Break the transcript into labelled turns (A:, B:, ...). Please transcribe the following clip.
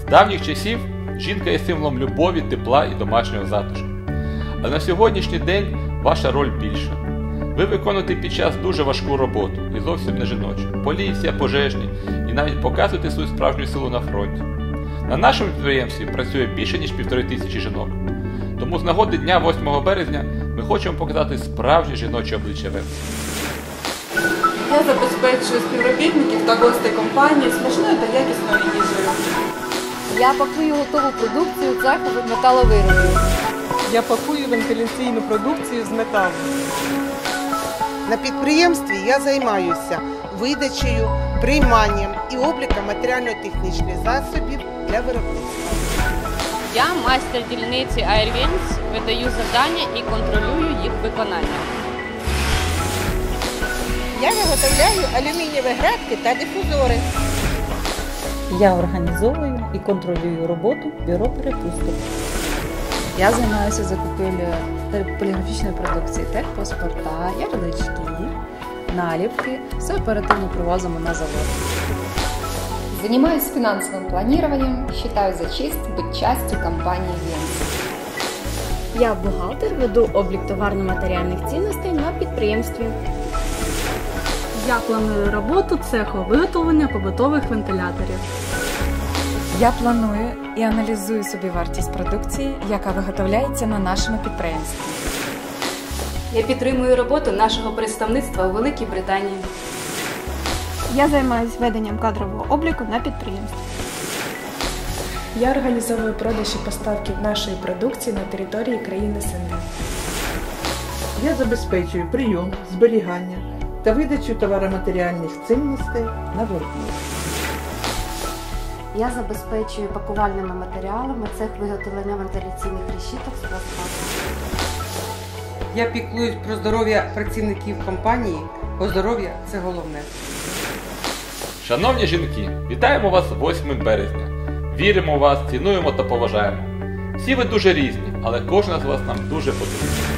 A: З давніх часів жінка є символом любові, тепла і домашнього затишку. А на сьогоднішній день ваша роль більша. Ви виконуєте під час дуже важку роботу і зовсім не жіночу. Поліція, пожежні і навіть показуєте свою справжню силу на фронті. На нашому підприємстві працює більше ніж півтори тисячі жінок. Тому з нагоди дня 8 березня ми хочемо показати справжнє жіноче обличчя ВЕМ.
B: Я забезпечую співробітників та гостей компанії смачною та якісною їжею.
C: Я пакую готову продукцію цеху металовиробів.
B: Я пакую вентиляційну продукцію з металу.
D: На підприємстві я займаюся видачею, прийманням і обліком матеріально-технічних засобів для виробництва.
E: Я майстер дільниці Airwings, видаю завдання і контролюю їх виконання.
F: Я виготовляю алюмінієві градки та дифузори.
G: Я організовую і контролюю роботу бюро перепусток.
H: Я займаюся закупівлею поліграфічної продукції, техпаспорта, ярлички, наліпки. Все оперативно привозимо на завод.
C: Занимаюсь финансовым планированием, считаю за честь быть частью компании «Венс».
I: Я бухгалтер, веду облік товарно-матеріальних цінностей на підприємстві.
J: Я планую роботу цеху виготовлення побутових вентиляторів.
K: Я планую і аналізую собі вартість продукції, яка виготовляється на нашому підприємстві.
L: Я підтримую роботу нашого представництва у Великій Британії.
I: Я займаюся веденням кадрового обліку на підприємстві.
J: Я організовую продаж і поставки нашої продукції на території країни СНД.
M: Я забезпечую прийом, зберігання та видачу товароматеріальних цінностей на виробництво.
N: Я забезпечую пакувальними матеріалами цех виготовлення вентиляційних решіток з пластмасу.
D: Я піклуюсь про здоров'я працівників компанії, бо здоров'я це головне.
A: Шановні жінки, вітаємо вас 8 березня. Віримо в вас, цінуємо та поважаємо. Всі ви дуже різні, але кожна з вас нам дуже потрібна.